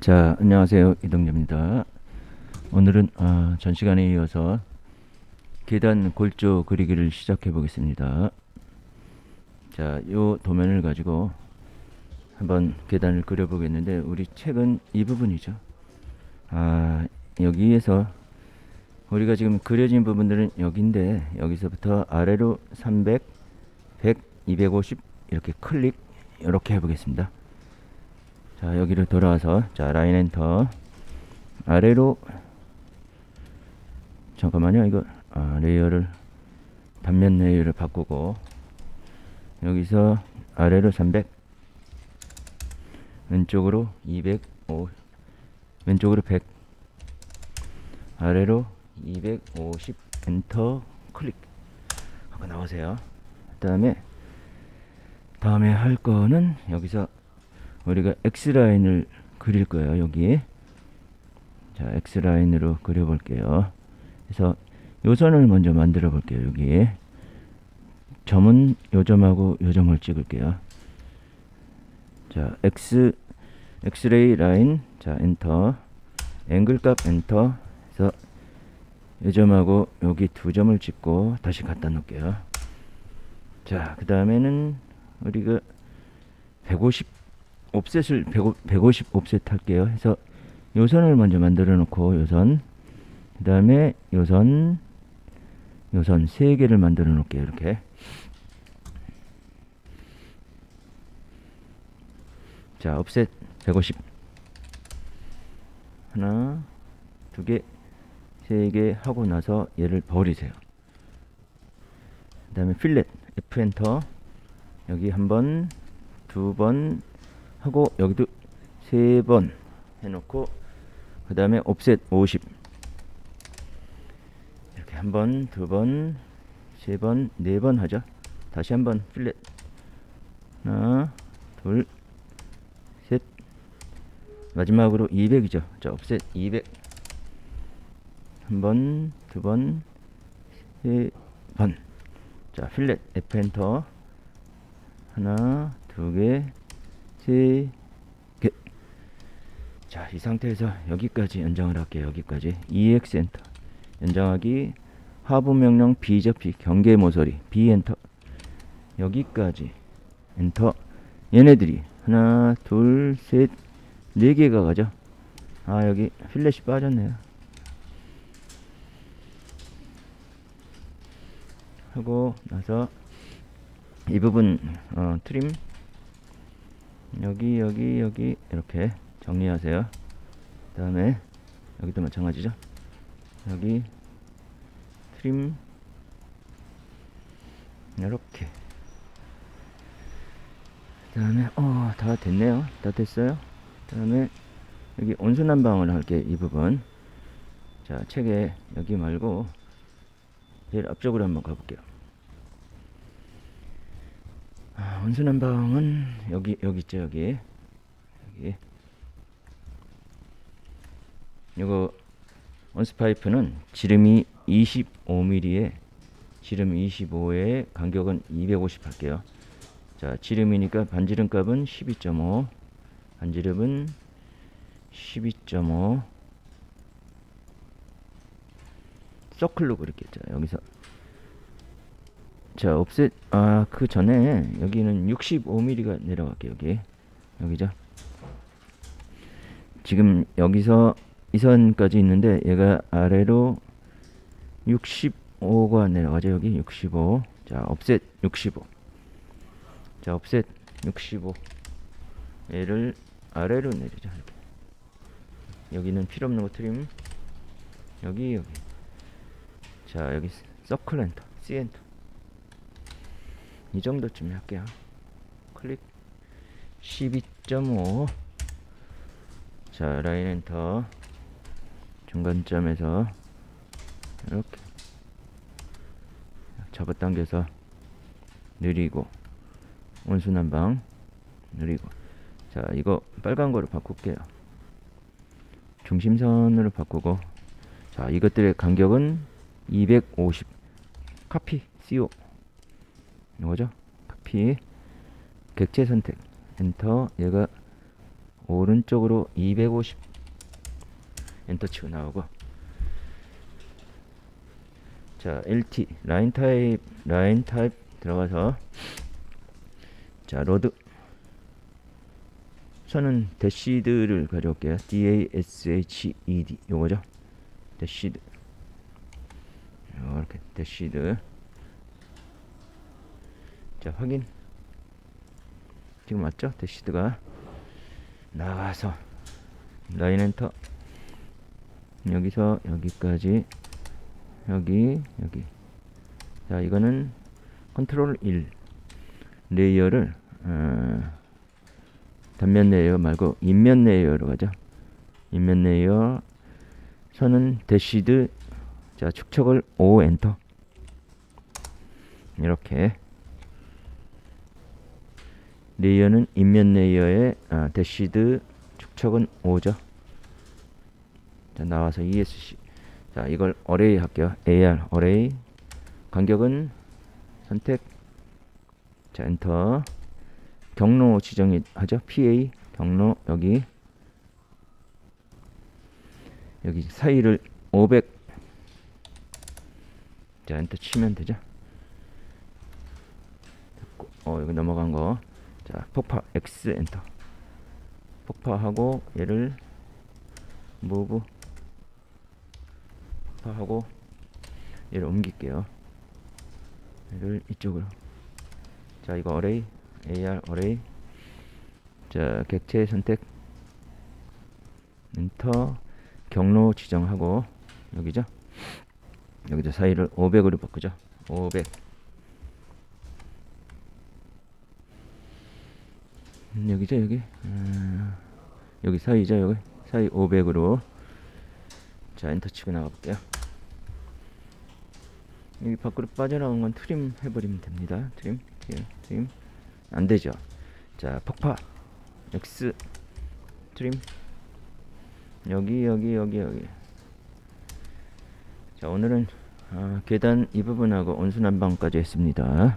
자, 안녕하세요. 이동재입니다. 오늘은 아, 전 시간에 이어서 계단 골조 그리기를 시작해 보겠습니다. 자, 요 도면을 가지고 한번 계단을 그려 보겠는데 우리 책은 이 부분이죠. 아, 여기에서 우리가 지금 그려진 부분들은 여기인데 여기서부터 아래로 300, 100, 250 이렇게 클릭 이렇게 해 보겠습니다. 자 여기로 돌아와서 자 라인 엔터. 아래로. 잠깐만요 이거. 아, 레이어를 단면 레이어를 바꾸고. 여기서 아래로 300 왼쪽으로 205 왼쪽으로 100 아래로 250 엔터 클릭. 하고 나오세요. 그 다음에 다음에 할 거는 여기서 우리가 X라인을 그릴 거예요. 여기. 자, X라인으로 그려 볼게요. 그래서 요선을 먼저 만들어 볼게요. 여기. 점은 요점하고 요점을 찍을게요. 자, X 엑스레이 라인. 자, 엔터. 앵글 값 엔터. 해서 요점하고 여기 두 점을 찍고 다시 갖다 놓을게요. 자, 그 다음에는 우리가 150 옵셋을 150 옵셋 할게요. 해서 요선을 먼저 만들어 놓고 요선 그 다음에 요선 요선 세 개를 만들어 놓을게요. 이렇게 자 옵셋 150 하나 두개 세 개 하고 나서 얘를 버리세요. 그 다음에 필렛 F 엔터 여기 한 번, 두 번 하고 여기도 세 번 해놓고 그 다음에 옵셋 50 이렇게 한 번, 두 번, 세 번, 네 번 하죠. 다시 한 번 필렛 하나, 둘, 셋 마지막으로 200이죠. 자, 옵셋 200 한 번, 두 번, 세 번. 자, 필렛 F 엔터 하나, 두 개, 세 개. 자, 이 상태에서 여기까지 연장을 할게요. 여기까지. EX 엔터. 연장하기 하부 명령 B 접히 경계 모서리 B 엔터. 여기까지 엔터. 얘네들이 하나, 둘, 셋, 네 개가 가죠. 아, 여기 필렛이 빠졌네요. 하고 나서 이 부분 어, 트림 여기 여기 여기 이렇게 정리하세요. 그 다음에 여기도 마찬가지죠. 여기 트림 이렇게 그 다음에 어 다 됐네요. 다 됐어요. 그 다음에 여기 온순한방을 할게 이 부분. 자 책에 여기 말고 제일 앞쪽으로 한번 가볼게요. 아, 온순한방은 여기 여기 있죠 여기. 여기. 이거 온스파이프는 지름이 25mm에 지름 25에 간격은 250 할게요. 자 지름이니까 반지름 값은 12.5 반지름은 12.5 서클로 그렸겠죠 여기서 자 옵셋 아그 전에 여기는 65mm가 내려갈게요 여기. 여기죠. 지금 여기서 이 선까지 있는데 얘가 아래로 65가 내려가죠 여기? 65자 옵셋 65자 옵셋 65 얘를 아래로 내리죠 이렇게. 여기는 필요 없는 거 트림. 여기 여기. 자 여기 서클 엔터 C 엔터 이 정도쯤 할게요. 클릭. 12.5 자 라인 엔터. 중간점에서 이렇게 잡아당겨서 느리고 온순한방 느리고. 자 이거 빨간 거로 바꿀게요. 중심선으로 바꾸고. 자 이것들의 간격은 250 카피 CO 이거죠? 카피 객체 선택. 엔터 얘가 오른쪽으로 250 엔터 치고 나오고. 자 LT 라인 타입 라인 타입 들어가서. 자 로드. 저는 대시드를 가져올게요. DASHED 요거죠? 대시드. 이렇게 대시드 자 확인. 지금 맞죠? 대시드가. 나가서 라인 엔터. 여기서 여기까지. 여기 여기. 자 이거는 컨트롤 1 레이어를 어, 단면 레이어 말고 인면 레이어로 가죠. 인면 레이어. 선은 대시드. 자 축척을 5 엔터. 이렇게 레이어는 인면 레이어의 아, 대시드 축척은 5죠. 자 나와서 ESC 자 이걸 어레이 할게요. AR 어레이 간격은 선택. 자 엔터 경로 지정이 하죠? PA 경로 여기. 여기 사이를 500 자 엔터 치면 되죠? 어 여기 넘어간 거 자 폭파 X 엔터. 폭파하고 얘를 무브 폭파하고 얘를 옮길게요. 얘를 이쪽으로. 자 이거 어레이 AR 어레이 자 객체 선택. 엔터 경로 지정하고 여기죠? 여기도 사이를 500으로 바꾸죠? 500 여기죠 여기? 음, 여기 사이죠 여기? 사이 500으로. 자 엔터 치고 나가 볼게요. 여기 밖으로 빠져나온 건 트림 해버리면 됩니다. 트림. 트림 트림. 안 되죠. 자 폭파. X. 트림. 여기 여기 여기 여기. 자 오늘은 아, 계단 이 부분하고 온수난방까지 했습니다